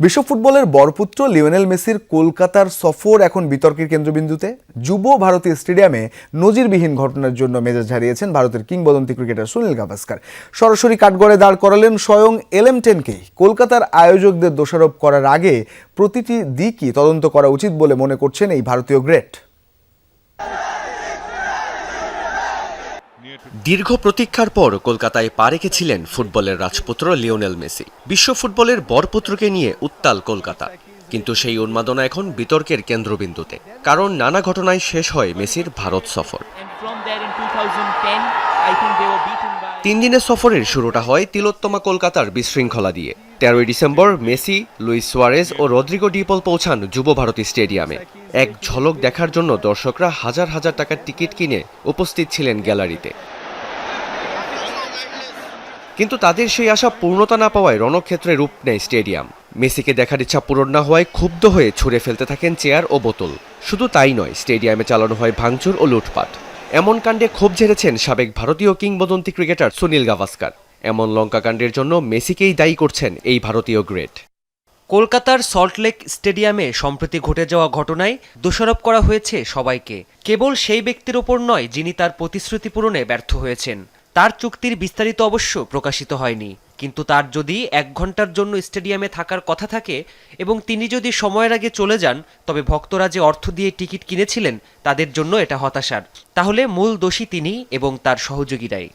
বিশ্ব ফুটবলের বরপুত্র লিওনেল মেসির কলকাতার সফর এখন বিতর্কের কেন্দ্রবিন্দুতে। যুব ভারতীয় স্টেডিয়ামে নজিরবিহীন ঘটনার জন্য মেজাজ হারিয়েছেন ভারতের কিংবদন্তি ক্রিকেটার সুনীল গাভাস্কার। সরাসরি কাঠগড়ে দাঁড় করালেন স্বয়ং এলএম টেনকেই। কলকাতার আয়োজকদের দোষারোপ করার আগে প্রতিটি দিকই তদন্ত করা উচিত বলে মনে করছেন এই ভারতীয় গ্রেট। দীর্ঘ প্রতীক্ষার পর কলকাতায় পা রেখেছিলেন ফুটবলের রাজপুত্র লিওনেল মেসি। বিশ্ব ফুটবলের বরপুত্রকে নিয়ে উত্তাল কলকাতা। কিন্তু সেই উন্মাদনা এখন বিতর্কের কেন্দ্রবিন্দুতে। কারণ নানা ঘটনায় শেষ হয় মেসির ভারত সফর। And from there in 2010, I think they were beaten by. তিন দিনের সফরের শুরুটা হয় তিলোত্তমা কলকাতার বিশৃঙ্খলা দিয়ে। তেরোই ডিসেম্বর মেসি লুইস সুয়ারেজ ও রদ্রিগো ডিপল পৌঁছান যুব ভারতী স্টেডিয়ামে। এক ঝলক দেখার জন্য দর্শকরা হাজার হাজার টাকার টিকিট কিনে উপস্থিত ছিলেন গ্যালারিতে। কিন্তু তাদের সেই আশা পূর্ণতা না পাওয়ায় রণক্ষেত্রে রূপ নেয় স্টেডিয়াম। মেসিকে দেখার ইচ্ছা পূরণ না হওয়ায় ক্ষুব্ধ হয়ে ছুঁড়ে ফেলতে থাকেন চেয়ার ও বোতল। শুধু তাই নয়, স্টেডিয়ামে চালানো হয় ভাঙচুর ও লুটপাট। এমন কাণ্ডে ক্ষোভ ঝেড়েছেন সাবেক ভারতীয় কিংবদন্তি ক্রিকেটার সুনীল গাভাস্কার। এমন লঙ্কা কাণ্ডের জন্য মেসিকেই দায়ী করছেন এই ভারতীয় গ্রেট। কলকাতার সল্টলেক স্টেডিয়ামে সম্প্রতি ঘটে যাওয়া ঘটনায় দোষারোপ করা হয়েছে সবাইকে। কেবল সেই ব্যক্তির ওপর নয়, যিনি তার প্রতিশ্রুতি পূরণে ব্যর্থ হয়েছেন। তার চুক্তির বিস্তারিত অবশ্য প্রকাশিত হয়নি। কিন্তু তার যদি এক ঘণ্টার জন্য স্টেডিয়ামে থাকার কথা থাকে এবং তিনি যদি সময়ের আগে চলে যান, তবে ভক্তরা যে অর্থ দিয়ে টিকিট কিনেছিলেন, তাদের জন্য এটা হতাশার। তাহলে মূল দোষী তিনি এবং তার সহযোগীরাই।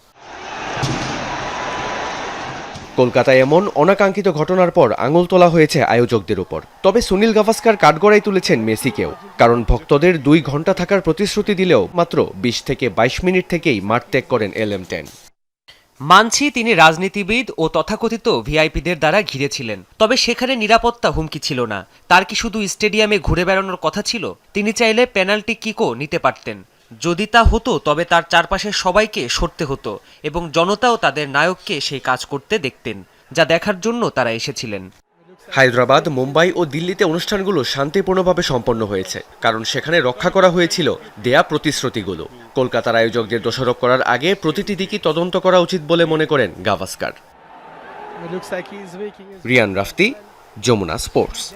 কলকাতায় এমন অনাকাঙ্ক্ষিত ঘটনার পর আঙুল তোলা হয়েছে আয়োজকদের উপর। তবে সুনীল গাভাস্কার কাঠগড়াই তুলেছেন মেসিকেও। কারণ ভক্তদের দুই ঘণ্টা থাকার প্রতিশ্রুতি দিলেও মাত্র বিশ থেকে বাইশ মিনিট থেকেই মাঠ ত্যাগ করেন এল এম টেন। মানছি তিনি রাজনীতিবিদ ও তথাকথিত ভিআইপিদের দ্বারা ঘিরেছিলেন। তবে সেখানে নিরাপত্তা হুমকি ছিল না। তার কি শুধু স্টেডিয়ামে ঘুরে বেড়ানোর কথা ছিল? তিনি চাইলে পেনাল্টি কিকও নিতে পারতেন। যদি তা হতো তবে তার চারপাশের সবাইকে সরতে হতো এবং জনতাও তাদের নায়ককে সেই কাজ করতে দেখতেন যা দেখার জন্য তারা এসেছিলেন। হায়দ্রাবাদ মুম্বাই ও দিল্লিতে অনুষ্ঠানগুলো শান্তিপূর্ণভাবে সম্পন্ন হয়েছে কারণ সেখানে রক্ষা করা হয়েছিল দেয়া প্রতিশ্রুতিগুলো। কলকাতার আয়োজকদের দোষারোপ করার আগে প্রতিটি দিকই তদন্ত করা উচিত বলে মনে করেন গাভাস্কার। রিয়ান রাফতি যমুনা স্পোর্টস।